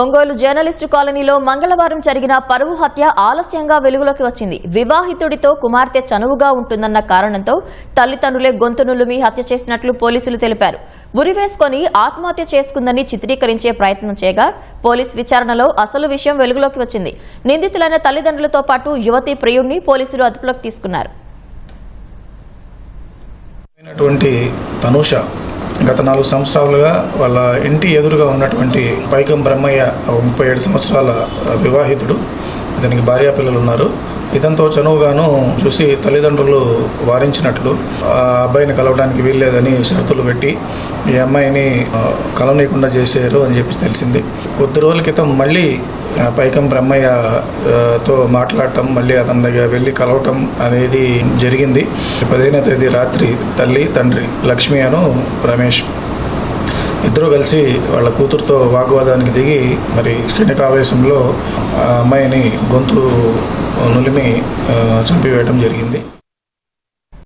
Ongole journalist కాలనీలో మంగళవారం జరిగిన పరువు హత్య ఆలస్యంగా వెలుగులోకి వచ్చింది. వివాహితుడితో కుమార్తె చనువుగా ఉంటుందన్న కారణంతో తల్లిదండ్రులే గొంతునులుమి హత్య చేసినట్లు పోలీసులు తెలిపారు. ఉరివేసుకొని ఆత్మహత్య చేసుకుందని చిత్రీకరించే ప్రయత్నం చేయగా పోలీస్ విచారణలో అసలు విషయం వెలుగులోకి వచ్చింది. నిందితులైన తల్లిదండ్రులతో పాటు యువతి ప్రియుణ్ణి పోలీసులు అదుపులోకి తీసుకున్నారు. గత నాలుగు సంవత్సరాలుగా వాళ్ళ ఇంటి ఎదురుగా ఉన్నటువంటి పైకం బ్రహ్మయ్య ముప్పై ఏడు సంవత్సరాల వివాహితుడు. ఇతనికి భార్యా పిల్లలు ఉన్నారు. ఇతనితో చనువుగాను చూసి తల్లిదండ్రులు వారించినట్లు ఆ అబ్బాయిని కలవడానికి వీల్లేదని షరతులు పెట్టి ఈ అమ్మాయిని కలవనీయకుండా చేశారు అని చెప్పి తెలిసింది. కొద్ది రోజుల క్రితం మళ్ళీ పైకం బ్రహ్మయ్యతో మాట్లాడటం మళ్ళీ అతని దగ్గర వెళ్ళి కలవటం అనేది జరిగింది. పదిహేనో తేదీ రాత్రి తల్లి తండ్రి లక్ష్మి అను రమేష్ ఇద్దరు కలిసి వాళ్ళ కూతురుతో వాగ్వాదానికి దిగి మరి క్షణికావేశంలో ఆ అమ్మాయిని గొంతు నులిమి ఆ, చంపివేయడం జరిగింది.